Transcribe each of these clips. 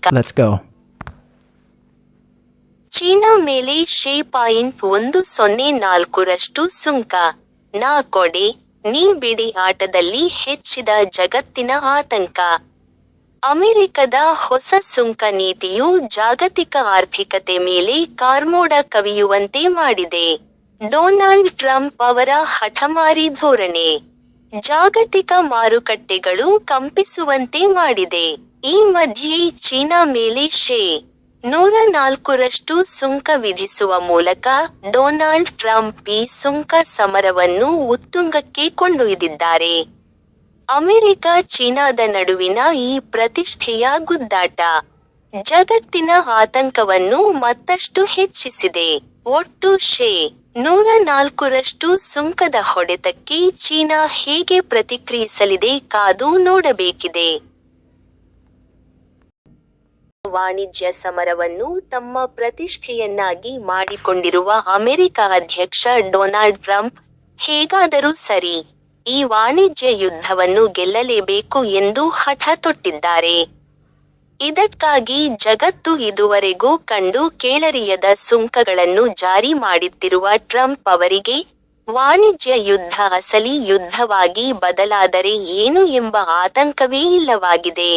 Let's go. China ಮೇಲೆ ಶೇ point ಒಂದು ಸೊನ್ನೆ ನಾಲ್ಕರಷ್ಟು ಸುಂಕ. ನಾ ಕೊಡೆ ನೀ ಬಿಡಿ ಆಟದಲ್ಲಿ ಹೆಚ್ಚಿದ ಜಗತ್ತಿನ ಆತಂಕ. ಅಮೆರಿಕದ ಹೊಸ ಸುಂಕ ನೀತಿಯು ಜಾಗತಿಕ ಆರ್ಥಿಕತೆ ಮೇಲೆ ಕಾರ್ಮೋಡ ಕವಿಯುವಂತೆ ಮಾಡಿದೆ. ಡೊನಾಲ್ಡ್ ಟ್ರಂಪ್ ಅವರ ಹಠಮಾರಿ ಧೋರಣೆ. ಜಾಗತಿಕ ಮಾರುಕಟ್ಟೆಗಳು ಕಂಪಿಸುವಂತೆ ಮಾಡಿದೆ. ಈ ಮಧ್ಯೆ ಚೀನಾ ಮೇಲೆ ಶೇ ನೂರ ನಾಲ್ಕರಷ್ಟು ಸುಂಕ ವಿಧಿಸುವ ಮೂಲಕ ಡೊನಾಲ್ಡ್ ಟ್ರಂಪ್ ಈ ಸುಂಕ ಸಮರವನ್ನು ಉತ್ತುಂಗಕ್ಕೆ ಕೊಂಡೊಯ್ದಿದ್ದಾರೆ. ಅಮೆರಿಕ ಚೀನಾದ ನಡುವಿನ ಈ ಪ್ರತಿಷ್ಠೆಯ ಗುದ್ದಾಟ ಜಗತ್ತಿನ ಆತಂಕವನ್ನು ಮತ್ತಷ್ಟು ಹೆಚ್ಚಿಸಿದೆ. ಒಟ್ಟು ಶೇ ನೂರ ನಾಲ್ಕರಷ್ಟು ಸುಂಕದ ಹೊಡೆತಕ್ಕೆ ಚೀನಾ ಹೇಗೆ ಪ್ರತಿಕ್ರಿಯಿಸಲಿದೆ ಕಾದು ನೋಡಬೇಕಿದೆ. ವಾಣಿಜ್ಯ ಸಮರವನ್ನು ತಮ್ಮ ಪ್ರತಿಷ್ಠೆಯನ್ನಾಗಿ ಮಾಡಿಕೊಂಡಿರುವ ಅಮೆರಿಕ ಅಧ್ಯಕ್ಷ ಡೊನಾಲ್ಡ್ ಟ್ರಂಪ್ ಹೇಗಾದರೂ ಸರಿ ಈ ವಾಣಿಜ್ಯ ಯುದ್ಧವನ್ನು ಗೆಲ್ಲಲೇಬೇಕು ಎಂದು ಹಠ ತೊಟ್ಟಿದ್ದಾರೆ ಇದಕ್ಕಾಗಿ ಜಗತ್ತು ಇದುವರೆಗೂ ಕಂಡು ಕೇಳರಿಯದ ಸುಂಕಗಳನ್ನು ಜಾರಿ ಮಾಡುತ್ತಿರುವ ಟ್ರಂಪ್ ಅವರಿಗೆ ವಾಣಿಜ್ಯ ಯುದ್ಧ ಅಸಲಿ ಯುದ್ಧವಾಗಿ ಬದಲಾದರೆ ಏನು ಎಂಬ ಆತಂಕವೇ ಇಲ್ಲವಾಗಿದೆ.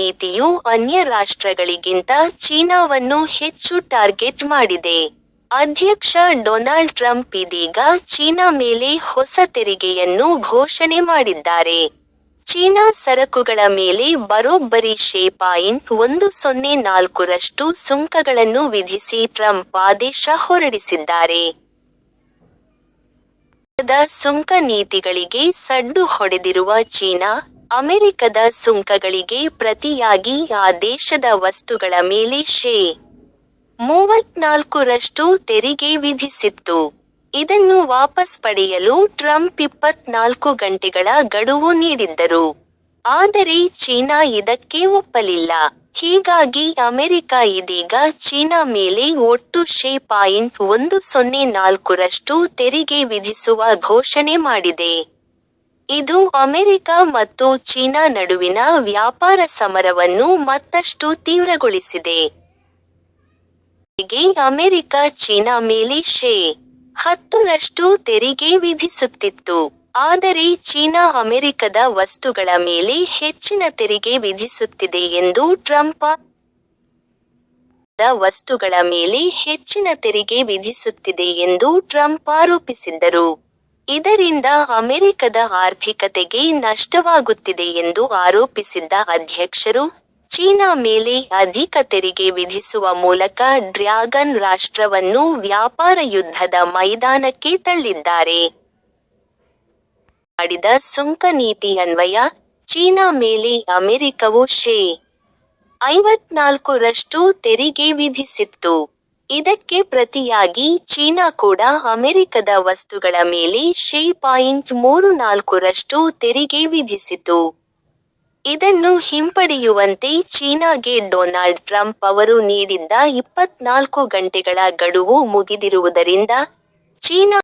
ನೀತಿಯು ಅನ್ಯ ರಾಷ್ಟ್ರಗಳಿಗಿಂತ ಚೀನಾವನ್ನು ಹೆಚ್ಚು ಟಾರ್ಗೆಟ್ ಮಾಡಿದೆ. ಅಧ್ಯಕ್ಷ ಡೊನಾಲ್ಡ್ ಟ್ರಂಪ್ ಇದೀಗ ಚೀನಾ ಮೇಲೆ ಹೊಸ ತೆರಿಗೆಯನ್ನು ಘೋಷಣೆ ಮಾಡಿದ್ದಾರೆ. ಚೀನಾ ಸರಕುಗಳ ಮೇಲೆ ಬರೋಬ್ಬರಿ ಶೇ ಪಾಯಿಂಟ್ ಒಂದು ಸೊನ್ನೆ ನಾಲ್ಕರಷ್ಟು ಸುಂಕಗಳನ್ನು ವಿಧಿಸಿ ಟ್ರಂಪ್ ಆದೇಶ ಹೊರಡಿಸಿದ್ದಾರೆ. ಸುಂಕ ನೀತಿಗಳಿಗೆ ಸಡ್ಡು ಹೊಡೆದಿರುವ ಚೀನಾ ಅಮೆರಿಕದ ಸುಂಕಗಳಿಗೆ ಪ್ರತಿಯಾಗಿ ಆ ದೇಶದ ವಸ್ತುಗಳ ಮೇಲೆ ಶೇ ಮೂವತ್ನಾಲ್ಕರಷ್ಟು ತೆರಿಗೆ ವಿಧಿಸಿತ್ತು. ಇದನ್ನು ವಾಪಸ್ ಪಡೆಯಲು ಟ್ರಂಪ್ ಇಪ್ಪತ್ನಾಲ್ಕು ಗಂಟೆಗಳ ಗಡುವು ನೀಡಿದ್ದರು. ಆದರೆ ಚೀನಾ ಇದಕ್ಕೆ ಒಪ್ಪಲಿಲ್ಲ. ಹೀಗಾಗಿ ಅಮೆರಿಕ ಇದೀಗ ಚೀನಾ ಮೇಲೆ ಒಟ್ಟು ಶೇ ಪಾಯಿಂಟ್ ಒಂದು ಸೊನ್ನೆ ನಾಲ್ಕರಷ್ಟು ತೆರಿಗೆ ವಿಧಿಸುವ ಘೋಷಣೆ ಮಾಡಿದೆ. ಇದು ಅಮೆರಿಕ ಮತ್ತು ಚೀನಾ ನಡುವಿನ ವ್ಯಾಪಾರ ಸಮರವನ್ನು ಮತ್ತಷ್ಟು ತೀವ್ರಗೊಳಿಸಿದೆ. ಅಮೆರಿಕ ಚೀನಾ ಮೇಲೆ ಶೇ ಹತ್ತರಷ್ಟು ತೆರಿಗೆ ವಿಧಿಸುತ್ತಿತ್ತು. ಆದರೆ ಚೀನಾ ಅಮೆರಿಕದ ವಸ್ತುಗಳ ಮೇಲೆ ಹೆಚ್ಚಿನ ತೆರಿಗೆ ವಿಧಿಸುತ್ತಿದೆ ಎಂದು ಟ್ರಂಪ್ ವಸ್ತುಗಳ ಮೇಲೆ ಹೆಚ್ಚಿನ ತೆರಿಗೆ ವಿಧಿಸುತ್ತಿದೆ ಎಂದು ಟ್ರಂಪ್ ಆರೋಪಿಸಿದ್ದರು. ಇದರಿಂದ ಅಮೆರಿಕದ ಆರ್ಥಿಕತೆಗೆ ನಷ್ಟವಾಗುತ್ತಿದೆ ಎಂದು ಆರೋಪಿಸಿದ್ದ ಅಧ್ಯಕ್ಷರು, ಚೀನಾ ಮೇಲೆ ಅಧಿಕ ತೆರಿಗೆ ವಿಧಿಸುವ ಮೂಲಕ ಡ್ರ್ಯಾಗನ್ ರಾಷ್ಟ್ರವನ್ನು ವ್ಯಾಪಾರ ಯುದ್ಧದ ಮೈದಾನಕ್ಕೆ ತಳ್ಳಿದ್ದಾರೆ. ಮಾಡಿದ ಸುಂಕ ನೀತಿ ಅನ್ವಯ, ಚೀನಾ ಮೇಲೆ ಅಮೆರಿಕವು ಶೇ ಐವತ್ನಾಲ್ಕರಷ್ಟು ತೆರಿಗೆ ವಿಧಿಸಿತ್ತು. ಇದಕ್ಕೆ ಪ್ರತಿಯಾಗಿ ಚೀನಾ ಕೂಡ ಅಮೆರಿಕದ ವಸ್ತುಗಳ ಮೇಲೆ ಶೇ ಪಾಯಿಂಟ್ ಮೂರು ನಾಲ್ಕರಷ್ಟು ತೆರಿಗೆ ವಿಧಿಸಿತು. ಇದನ್ನು ಹಿಂಪಡೆಯುವಂತೆ ಚೀನಾಗೆ ಡೊನಾಲ್ಡ್ ಟ್ರಂಪ್ ಅವರು ನೀಡಿದ್ದ ಇಪ್ಪತ್ನಾಲ್ಕು ಗಂಟೆಗಳ ಗಡುವು ಮುಗಿದಿರುವುದರಿಂದ ಚೀನಾ